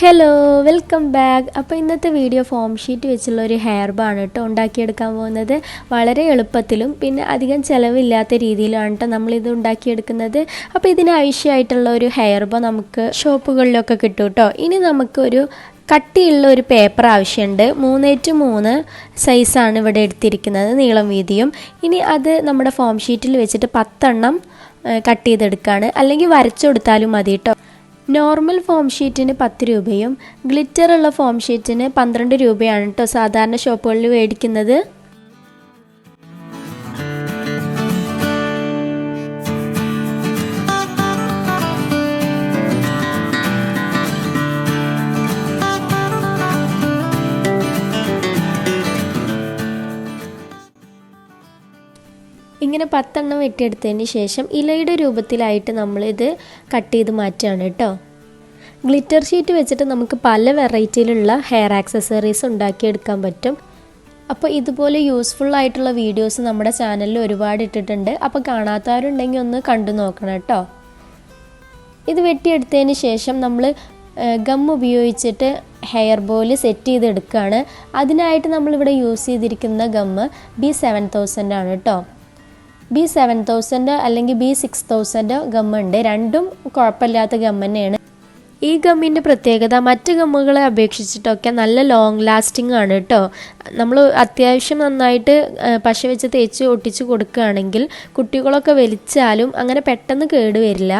Hello welcome back അപ്പോൾ ഇന്നത്തെ video form sheet വെച്ചുള്ള ഒരു ഹെയർ ബാണ് കേട്ടോ ഉണ്ടാക്കിയെടുക്കാൻ പോകുന്നത്. വളരെ എളുപ്പത്തിലും പിന്നെ അധികം ചിലവില്ലാത്ത രീതിയിലാണ് കേട്ടോ നമ്മളിത് ഉണ്ടാക്കിയെടുക്കുന്നത്. അപ്പോൾ ഇതിന് ആവശ്യമായിട്ടുള്ള ഒരു ഹെയർ ബോ നമുക്ക് ഷോപ്പുകളിലൊക്കെ കിട്ടും കേട്ടോ ഇനി നമുക്കൊരു കട്ടിയുള്ള ഒരു പേപ്പർ ആവശ്യമുണ്ട്. മൂന്ന് ടു മൂന്ന് സൈസാണ് ഇവിടെ എടുത്തിരിക്കുന്നത് നീളം വീതിയും. ഇനി അത് നമ്മുടെ ഫോം ഷീറ്റിൽ വെച്ചിട്ട് പത്തെണ്ണം കട്ട് ചെയ്തെടുക്കുകയാണ് അല്ലെങ്കിൽ വരച്ചു കൊടുത്താലും മതി കേട്ടോ നോർമൽ ഫോം ഷീറ്റിന് പത്ത് രൂപയും ഗ്ലിറ്റർ ഉള്ള ഫോം ഷീറ്റിന് പന്ത്രണ്ട് രൂപയാണ് കേട്ടോ സാധാരണ ഷോപ്പുകളിൽ മേടിക്കുന്നത്. ഇങ്ങനെ പത്തെണ്ണം വെട്ടിയെടുത്തതിന് ശേഷം ഇലയുടെ രൂപത്തിലായിട്ട് നമ്മളിത് കട്ട് ചെയ്ത് മാറ്റുകയാണ് കേട്ടോ ഗ്ലിറ്റർ ഷീറ്റ് വെച്ചിട്ട് നമുക്ക് പല വെറൈറ്റിയിലുള്ള ഹെയർ ആക്സസറീസ് ഉണ്ടാക്കിയെടുക്കാൻ പറ്റും. അപ്പോൾ ഇതുപോലെ യൂസ്ഫുൾ ആയിട്ടുള്ള വീഡിയോസ് നമ്മുടെ ചാനലിൽ ഒരുപാട് ഇട്ടിട്ടുണ്ട്. അപ്പോൾ കാണാത്തവരുണ്ടെങ്കിൽ ഒന്ന് കണ്ടു നോക്കണം കേട്ടോ. ഇത് വെട്ടിയെടുത്തതിന് ശേഷം നമ്മൾ ഗം ഉപയോഗിച്ചിട്ട് ഹെയർ ബോയിൽ സെറ്റ് ചെയ്തെടുക്കുകയാണ്. അതിനായിട്ട് നമ്മളിവിടെ യൂസ് ചെയ്തിരിക്കുന്ന ഗമ്മ് ബി സെവൻ തൗസൻഡ് ആണ് കേട്ടോ. ബി സെവൻ തൗസൻഡ് അല്ലെങ്കിൽ ബി സിക്സ് തൗസൻഡ് ഗമ്മുണ്ട് രണ്ടും കുഴപ്പമില്ലാത്ത ഗം തന്നെയാണ്. ഈ ഗമ്മിന്റെ പ്രത്യേകത മറ്റ് ഗമ്മുകളെ അപേക്ഷിച്ചിട്ടൊക്കെ നല്ല ലോങ് ലാസ്റ്റിംഗ് ആണ് കേട്ടോ നമ്മൾ അത്യാവശ്യം നന്നായിട്ട് പശ വെച്ച് തേച്ച് ഒട്ടിച്ച് കൊടുക്കുകയാണെങ്കിൽ കുട്ടികളൊക്കെ വലിച്ചാലും അങ്ങനെ പെട്ടെന്ന് കേട് വരില്ല.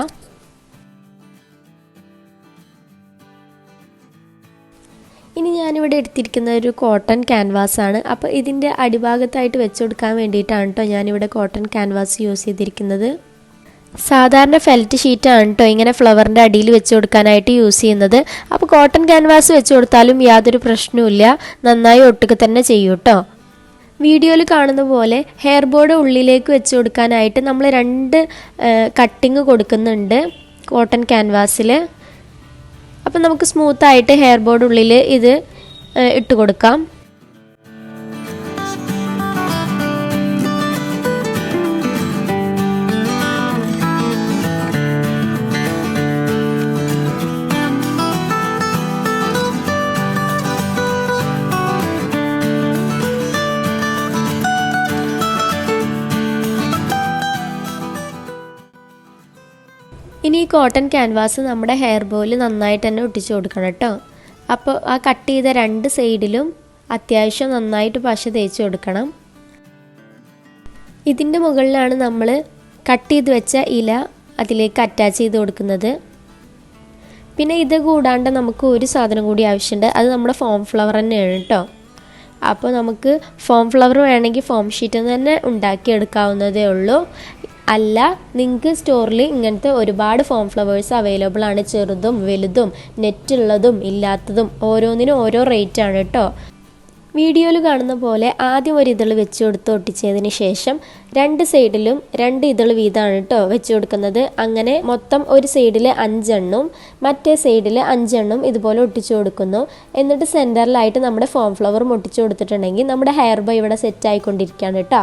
ഇനി ഞാനിവിടെ എടുത്തിരിക്കുന്ന ഒരു കോട്ടൺ ക്യാൻവാസ് ആണ്. അപ്പോൾ ഇതിന്റെ അടിഭാഗത്തായിട്ട് വെച്ച് കൊടുക്കാൻ വേണ്ടിയിട്ടാണ് കേട്ടോ ഞാനിവിടെ കോട്ടൺ ക്യാൻവാസ് യൂസ് ചെയ്തിരിക്കുന്നത്. സാധാരണ ഫെൽറ്റ് ഷീറ്റാണ് കേട്ടോ ഇങ്ങനെ ഫ്ലവറിന്റെ അടിയിൽ വെച്ച് കൊടുക്കാനായിട്ട് യൂസ് ചെയ്യുന്നത്. അപ്പോൾ കോട്ടൺ ക്യാൻവാസ് വെച്ച് കൊടുത്താലും യാതൊരു പ്രശ്നവുമില്ല നന്നായി ഒട്ടുക തന്നെ ചെയ്യൂ കേട്ടോ വീഡിയോയിൽ കാണുന്ന പോലെ ഹെയർ ബോർഡ് ഉള്ളിലേക്ക് വെച്ച് കൊടുക്കാനായിട്ട് നമ്മൾ രണ്ട് കട്ടിങ് കൊടുക്കുന്നുണ്ട് കോട്ടൺ ക്യാൻവാസിൽ അപ്പം നമുക്ക് സ്മൂത്തായിട്ട് ഹെയർ ബോർഡ് ഉള്ളിൽ ഇത് ഇട്ട് കൊടുക്കാം. ഇനി ഈ കോട്ടൺ ക്യാൻവാസ് നമ്മുടെ ഹെയർ ബോയിൽ നന്നായിട്ട് തന്നെ ഒട്ടിച്ചു കൊടുക്കണം കേട്ടോ. അപ്പോൾ ആ കട്ട് ചെയ്ത രണ്ട് സൈഡിലും അത്യാവശ്യം നന്നായിട്ട് പശ തേച്ച് കൊടുക്കണം. ഇതിന്റെ മുകളിലാണ് നമ്മൾ കട്ട് ചെയ്ത് വെച്ച ഇല അതിലേക്ക് അറ്റാച്ച് ചെയ്ത് കൊടുക്കുന്നത്. പിന്നെ ഇത് കൂടാണ്ട് നമുക്ക് ഒരു സാധനം കൂടി ആവശ്യമുണ്ട് അത് നമ്മുടെ ഫോം ഫ്ലവർ തന്നെയാണ് കേട്ടോ. അപ്പോൾ നമുക്ക് ഫോം ഫ്ലവർ വേണമെങ്കിൽ ഫോം ഷീറ്റ് തന്നെ ഉണ്ടാക്കിയെടുക്കാവുന്നതേ ഉള്ളൂ. അല്ല നിങ്ങൾക്ക് സ്റ്റോറിൽ ഇങ്ങനത്തെ ഒരുപാട് ഫോം ഫ്ലവേഴ്സ് അവൈലബിൾ ആണ്. ചെറുതും വലുതും നെറ്റ് ഉള്ളതും ഇല്ലാത്തതും ഓരോന്നിനും ഓരോ റേറ്റ് ആണ് കേട്ടോ വീഡിയോയിൽ കാണുന്ന പോലെ ആദ്യം ഒരു ഇതൾ വെച്ച് കൊടുത്ത് ഒട്ടിച്ചതിന് ശേഷം രണ്ട് സൈഡിലും രണ്ട് ഇതൾ വീതമാണ് കേട്ടോ വെച്ച് കൊടുക്കുന്നത്. അങ്ങനെ മൊത്തം ഒരു സൈഡിൽ അഞ്ചെണ്ണും മറ്റേ സൈഡിൽ അഞ്ചെണ്ണം ഇതുപോലെ ഒട്ടിച്ചു കൊടുക്കുന്നു. എന്നിട്ട് സെന്ററിലായിട്ട് നമ്മുടെ ഫോം ഫ്ലവറും ഒട്ടിച്ചു കൊടുത്തിട്ടുണ്ടെങ്കിൽ നമ്മുടെ ഹെയർ ബൈ ഇവിടെ സെറ്റ് ആയിക്കൊണ്ടിരിക്കുകയാണ് കേട്ടോ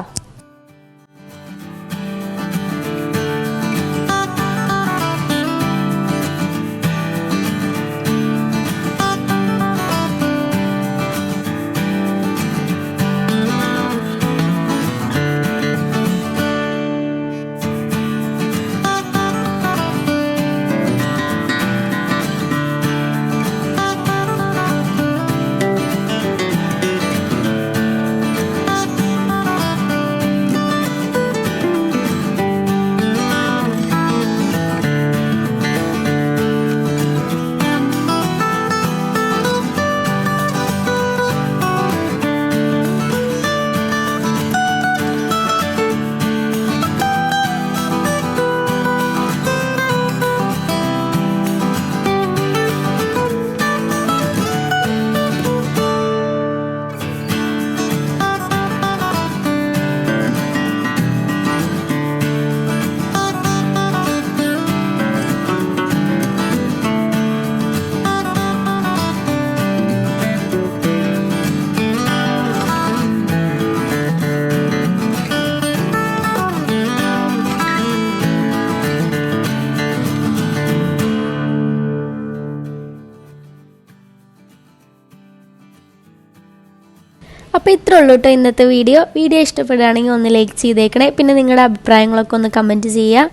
അപ്പോൾ ഇത്രേ ഉള്ളൂ കേട്ടോ ഇന്നത്തെ വീഡിയോ. വീഡിയോ ഇഷ്ടപ്പെടുകയാണെങ്കിൽ ഒന്ന് ലൈക്ക് ചെയ്തേക്കണേ. പിന്നെ നിങ്ങളുടെ അഭിപ്രായങ്ങളൊക്കെ ഒന്ന് കമന്റ് ചെയ്യുക.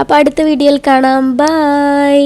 അപ്പോൾ അടുത്ത വീഡിയോയിൽ കാണാം. ബൈ